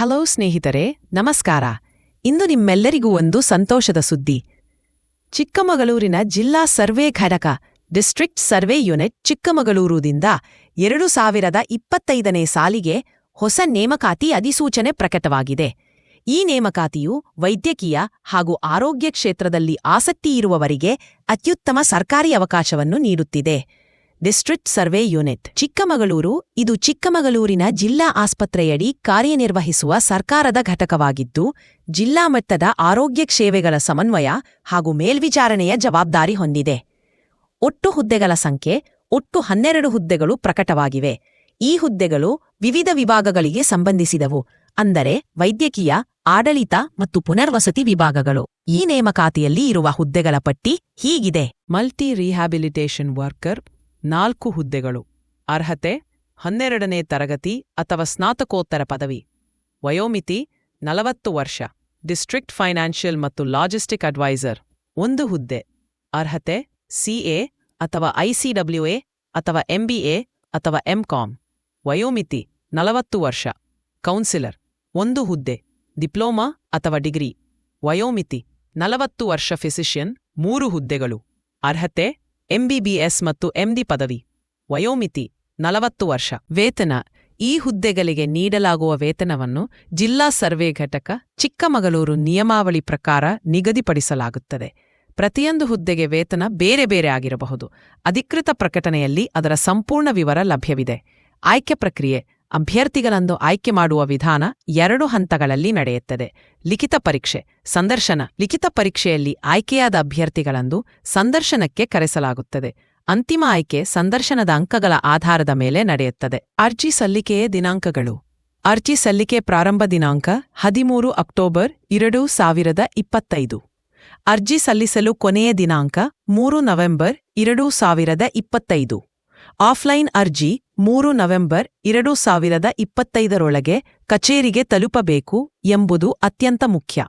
Hello ಸ್ನೇಹಿತರೆ, ನಮಸ್ಕಾರ. ಇಂದು ನಿಮ್ಮೆಲ್ಲರಿಗೂ ಒಂದು ಸಂತೋಷದ ಸುದ್ದಿ. ಚಿಕ್ಕಮಗಳೂರಿನ ಜಿಲ್ಲಾ ಸರ್ವೆ ಘಟಕ, ಡಿಸ್ಟ್ರಿಕ್ಟ್ ಸರ್ವೆ ಯೂನಿಟ್ ಚಿಕ್ಕಮಗಳೂರುದಿಂದ ಎರಡು ಸಾವಿರದ ಇಪ್ಪತ್ತೈದನೇ ಸಾಲಿಗೆ ಹೊಸ ನೇಮಕಾತಿ ಅಧಿಸೂಚನೆ ಪ್ರಕಟವಾಗಿದೆ. ಈ ನೇಮಕಾತಿಯು ವೈದ್ಯಕೀಯ ಹಾಗೂ ಆರೋಗ್ಯ ಕ್ಷೇತ್ರದಲ್ಲಿ ಆಸಕ್ತಿಯಿರುವವರಿಗೆ ಅತ್ಯುತ್ತಮ ಸರ್ಕಾರಿ ಅವಕಾಶವನ್ನು ನೀಡುತ್ತಿದೆ. District survey unit. ಚಿಕ್ಕಮಗಳೂರು, ಇದು ಚಿಕ್ಕಮಗಳೂರಿನ ಜಿಲ್ಲಾ ಆಸ್ಪತ್ರೆಯಡಿ ಕಾರ್ಯನಿರ್ವಹಿಸುವ ಸರ್ಕಾರದ ಘಟಕವಾಗಿದ್ದು, ಜಿಲ್ಲಾ ಮಟ್ಟದ ಆರೋಗ್ಯ ಸೇವೆಗಳ ಸಮನ್ವಯ ಹಾಗೂ ಮೇಲ್ವಿಚಾರಣೆಯ ಜವಾಬ್ದಾರಿ ಹೊಂದಿದೆ. ಒಟ್ಟು ಹುದ್ದೆಗಳ ಸಂಖ್ಯೆ, ಒಟ್ಟು ಹನ್ನೆರಡು ಹುದ್ದೆಗಳು ಪ್ರಕಟವಾಗಿವೆ. ಈ ಹುದ್ದೆಗಳು ವಿವಿಧ ವಿಭಾಗಗಳಿಗೆ ಸಂಬಂಧಿಸಿದವು, ಅಂದರೆ ವೈದ್ಯಕೀಯ, ಆಡಳಿತ ಮತ್ತು ಪುನರ್ವಸತಿ ವಿಭಾಗಗಳು. ಈ ನೇಮಕಾತಿಯಲ್ಲಿ ಇರುವ ಹುದ್ದೆಗಳ ಪಟ್ಟಿ ಹೀಗಿದೆ. ಮಲ್ಟಿ ರಿಹ್ಯಾಬಿಲಿಟೇಷನ್ ವರ್ಕರ್ ನಾಲ್ಕು ಹುದ್ದೆಗಳು. ಅರ್ಹತೆ, ಹನ್ನೆರಡನೇ ತರಗತಿ ಅಥವಾ ಸ್ನಾತಕೋತ್ತರ ಪದವಿ. ವಯೋಮಿತಿ, ನಲವತ್ತು ವರ್ಷ. ಡಿಸ್ಟ್ರಿಕ್ಟ್ ಫೈನಾನ್ಷಿಯಲ್ ಮತ್ತು ಲಾಜಿಸ್ಟಿಕ್ ಅಡ್ವೈಸರ್. ಒಂದು ಹುದ್ದೆ. ಅರ್ಹತೆ ಸಿಎ ಅಥವಾ ಐಸಿಡಬ್ಲ್ಯೂಎ ಅಥವಾ ಎಂಬಿಎ ಅಥವಾ ಎಂಕಾಮ್ ವಯೋಮಿತಿ, ನಲವತ್ತು ವರ್ಷ. ಕೌನ್ಸಿಲರ್. ಒಂದು ಹುದ್ದೆ. ಡಿಪ್ಲೊಮಾ ಅಥವಾ ಡಿಗ್ರಿ. ವಯೋಮಿತಿ, ನಲವತ್ತು ವರ್ಷ ಫಿಸಿಷಿಯನ್, ಮೂರು ಹುದ್ದೆಗಳು. ಅರ್ಹತೆ ಎಂಬಿಬಿಎಸ್ ಮತ್ತು ಎಂಡಿ ಪದವಿ. ವಯೋಮಿತಿ ನಲವತ್ತು ವರ್ಷ. ವೇತನ ಈ ಹುದ್ದೆಗಳಿಗೆ ನೀಡಲಾಗುವ ವೇತನವನ್ನು ಜಿಲ್ಲಾ ಸರ್ವೆ ಘಟಕ ಚಿಕ್ಕಮಗಳೂರು ನಿಯಮಾವಳಿ ಪ್ರಕಾರ ನಿಗದಿಪಡಿಸಲಾಗುತ್ತದೆ. ಪ್ರತಿಯೊಂದು ಹುದ್ದೆಗೆ ವೇತನ ಬೇರೆ ಬೇರೆ ಆಗಿರಬಹುದು. ಅಧಿಕೃತ ಪ್ರಕಟಣೆಯಲ್ಲಿ ಅದರ ಸಂಪೂರ್ಣ ವಿವರ ಲಭ್ಯವಿದೆ. ಆಯ್ಕೆ ಪ್ರಕ್ರಿಯೆ ಅಭ್ಯರ್ಥಿಗಳಂದು ಆಯ್ಕೆ ಮಾಡುವ ವಿಧಾನ ಎರಡು ಹಂತಗಳಲ್ಲಿ ನಡೆಯುತ್ತದೆ. ಲಿಖಿತ ಪರೀಕ್ಷೆ. ಸಂದರ್ಶನ. ಲಿಖಿತ ಪರೀಕ್ಷೆಯಲ್ಲಿ ಆಯ್ಕೆಯಾದ ಅಭ್ಯರ್ಥಿಗಳಂದು ಸಂದರ್ಶನಕ್ಕೆ ಕರೆಸಲಾಗುತ್ತದೆ. ಅಂತಿಮ ಆಯ್ಕೆ ಸಂದರ್ಶನದ ಅಂಕಗಳ ಆಧಾರದ ಮೇಲೆ ನಡೆಯುತ್ತದೆ. ಅರ್ಜಿ ಸಲ್ಲಿಕೆಯ ದಿನಾಂಕಗಳು. ಅರ್ಜಿ ಸಲ್ಲಿಕೆ ಪ್ರಾರಂಭ ದಿನಾಂಕ ಹದಿಮೂರು ಅಕ್ಟೋಬರ್ ಎರಡು ಸಾವಿರದ ಇಪ್ಪತ್ತೈದು. ಅರ್ಜಿ ಸಲ್ಲಿಸಲು ಕೊನೆಯ ದಿನಾಂಕ ಮೂರು ನವೆಂಬರ್ ಎರಡು ಸಾವಿರದ ಇಪ್ಪತ್ತೈದು. ಆಫ್ಲೈನ್ ಅರ್ಜಿ ಮೂರು ನವೆಂಬರ್ ಎರಡು ಸಾವಿರದ ಇಪ್ಪತ್ತೈದರೊಳಗೆ ಕಚೇರಿಗೆ ತಲುಪಬೇಕು ಎಂಬುದು ಅತ್ಯಂತ ಮುಖ್ಯ.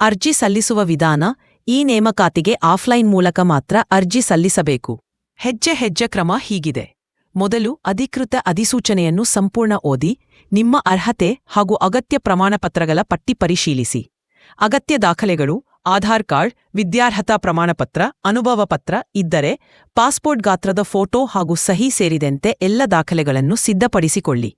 ಅರ್ಜಿ ಸಲ್ಲಿಸುವ ವಿಧಾನ ಈ ನೇಮಕಾತಿಗೆ ಆಫ್ಲೈನ್ ಮೂಲಕ ಮಾತ್ರ ಅರ್ಜಿ ಸಲ್ಲಿಸಬೇಕು. ಹೆಜ್ಜೆ ಹೆಜ್ಜೆ ಕ್ರಮ ಹೀಗಿದೆ. ಮೊದಲು ಅಧಿಕೃತ ಅಧಿಸೂಚನೆಯನ್ನು ಸಂಪೂರ್ಣ ಓದಿ, ನಿಮ್ಮ ಅರ್ಹತೆ ಹಾಗೂ ಅಗತ್ಯ ಪ್ರಮಾಣಪತ್ರಗಳ ಪಟ್ಟಿ ಪರಿಶೀಲಿಸಿ. ಅಗತ್ಯ ದಾಖಲೆಗಳು ಆಧಾರ್ ಕಾರ್ಡ್, ವಿದ್ಯಾರ್ಹತಾ ಪ್ರಮಾಣಪತ್ರ, ಅನುಭವ ಪತ್ರ ಇದ್ದರೆ ಪಾಸ್ಪೋರ್ಟ್ ಗಾತ್ರದ ಫೋಟೋ ಹಾಗೂ ಸಹಿ ಸೇರಿದಂತೆ ಎಲ್ಲ ದಾಖಲೆಗಳನ್ನು ಸಿದ್ಧಪಡಿಸಿಕೊಳ್ಳಿ.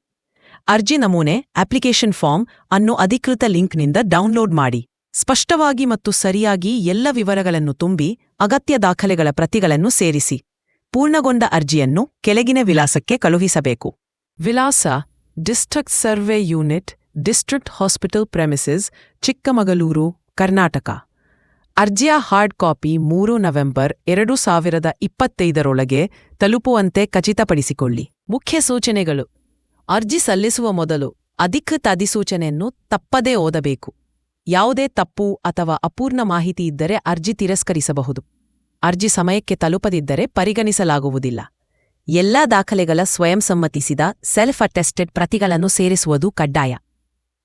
ಅರ್ಜಿ ನಮೂನೆ, ಅಪ್ಲಿಕೇಶನ್ ಫಾರ್ಮ್ ಅನ್ನು ಅಧಿಕೃತ ಲಿಂಕ್ನಿಂದ ಡೌನ್ಲೋಡ್ ಮಾಡಿ. ಸ್ಪಷ್ಟವಾಗಿ ಮತ್ತು ಸರಿಯಾಗಿ ಎಲ್ಲ ವಿವರಗಳನ್ನು ತುಂಬಿ ಅಗತ್ಯ ದಾಖಲೆಗಳ ಪ್ರತಿಗಳನ್ನು ಸೇರಿಸಿ. ಪೂರ್ಣಗೊಂಡ ಅರ್ಜಿಯನ್ನು ಕೆಳಗಿನ ವಿಲಾಸಕ್ಕೆ ಕಳುಹಿಸಬೇಕು. ವಿಲಾಸ district survey unit, district hospital premises, Chikkamagaluru, Karnataka. ಅರ್ಜಿಯ ಹಾರ್ಡ್ ಕಾಪಿ ಮೂರು ನವೆಂಬರ್ ಎರಡು ಸಾವಿರದ ಇಪ್ಪತ್ತೈದರೊಳಗೆ ತಲುಪುವಂತೆ ಖಚಿತಪಡಿಸಿಕೊಳ್ಳಿ. ಮುಖ್ಯ ಸೂಚನೆಗಳು. ಅರ್ಜಿ ಸಲ್ಲಿಸುವ ಮೊದಲು ಅಧಿಕೃತ ಅಧಿಸೂಚನೆಯನ್ನು ತಪ್ಪದೇ ಓದಬೇಕು. ಯಾವುದೇ ತಪ್ಪು ಅಥವಾ ಅಪೂರ್ಣ ಮಾಹಿತಿ ಇದ್ದರೆ ಅರ್ಜಿ ತಿರಸ್ಕರಿಸಬಹುದು. ಅರ್ಜಿ ಸಮಯಕ್ಕೆ ತಲುಪದಿದ್ದರೆ ಪರಿಗಣಿಸಲಾಗುವುದಿಲ್ಲ. ಎಲ್ಲಾ ದಾಖಲೆಗಳ ಸ್ವಯಂ ಸಮ್ಮತಿಸಿದ ಸೆಲ್ಫ್ ಅಟೆಸ್ಟೆಡ್ ಪ್ರತಿಗಳನ್ನು ಸೇರಿಸುವುದು ಕಡ್ಡಾಯ.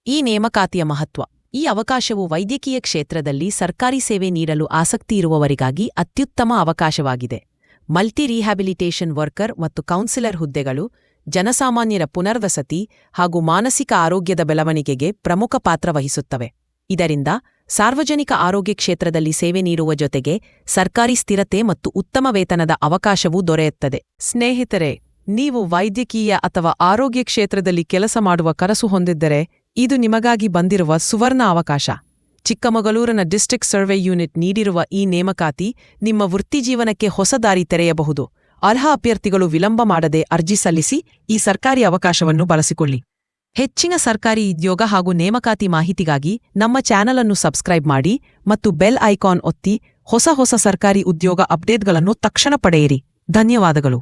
ಈ ನೇಮಕಾತಿಯ ಮಹತ್ವ. ಈ ಅವಕಾಶವು ವೈದ್ಯಕೀಯ ಕ್ಷೇತ್ರದಲ್ಲಿ ಸರ್ಕಾರಿ ಸೇವೆ ನೀಡಲು ಆಸಕ್ತಿಯಿರುವವರಿಗಾಗಿ ಅತ್ಯುತ್ತಮ ಅವಕಾಶವಾಗಿದೆ. ಮಲ್ಟಿ ರಿಹ್ಯಾಬಿಲಿಟೇಷನ್ ವರ್ಕರ್ ಮತ್ತು ಕೌನ್ಸಿಲರ್ ಹುದ್ದೆಗಳು, ಜನಸಾಮಾನ್ಯರ ಪುನರ್ವಸತಿ ಹಾಗೂ ಮಾನಸಿಕ ಆರೋಗ್ಯದ ಬೆಳವಣಿಗೆಗೆ ಪ್ರಮುಖ ಪಾತ್ರ ವಹಿಸುತ್ತವೆ. ಇದರಿಂದ ಸಾರ್ವಜನಿಕ ಆರೋಗ್ಯ ಕ್ಷೇತ್ರದಲ್ಲಿ ಸೇವೆ ನೀಡುವ ಜೊತೆಗೆ ಸರ್ಕಾರಿ ಸ್ಥಿರತೆ ಮತ್ತು ಉತ್ತಮ ವೇತನದ ಅವಕಾಶವೂ ದೊರೆಯುತ್ತದೆ. ಸ್ನೇಹಿತರೆ, ನೀವು ವೈದ್ಯಕೀಯ ಅಥವಾ ಆರೋಗ್ಯ ಕ್ಷೇತ್ರದಲ್ಲಿ ಕೆಲಸ ಮಾಡುವ ಕನಸು ಹೊಂದಿದ್ದರೆ ಇದು ನಿಮಗಾಗಿ ಬಂದಿರುವ ಸುವರ್ಣ ಅವಕಾಶ. ಚಿಕ್ಕಮಗಳೂರಿನ ಡಿಸ್ಟ್ರಿಕ್ಟ್ ಸರ್ವೆ ಯೂನಿಟ್ ನೀಡಿರುವ ಈ ನೇಮಕಾತಿ ನಿಮ್ಮ ವೃತ್ತಿಜೀವನಕ್ಕೆ ಹೊಸ ದಾರಿ ತೆರೆಯಬಹುದು. ಅರ್ಹ ಅಭ್ಯರ್ಥಿಗಳು ವಿಳಂಬ ಮಾಡದೆ ಅರ್ಜಿ ಸಲ್ಲಿಸಿ ಈ ಸರ್ಕಾರಿ ಅವಕಾಶವನ್ನು ಬಳಸಿಕೊಳ್ಳಿ. ಹೆಚ್ಚಿನ ಸರ್ಕಾರಿ ಉದ್ಯೋಗ ಹಾಗೂ ನೇಮಕಾತಿ ಮಾಹಿತಿಗಾಗಿ ನಮ್ಮ ಚಾನಲ್ ಅನ್ನು ಸಬ್ಸ್ಕ್ರೈಬ್ ಮಾಡಿ ಮತ್ತು ಬೆಲ್ ಐಕಾನ್ ಒತ್ತಿ ಹೊಸ ಹೊಸ ಸರ್ಕಾರಿ ಉದ್ಯೋಗ ಅಪ್ಡೇಟ್ಗಳನ್ನು ತಕ್ಷಣ ಪಡೆಯಿರಿ. ಧನ್ಯವಾದಗಳು.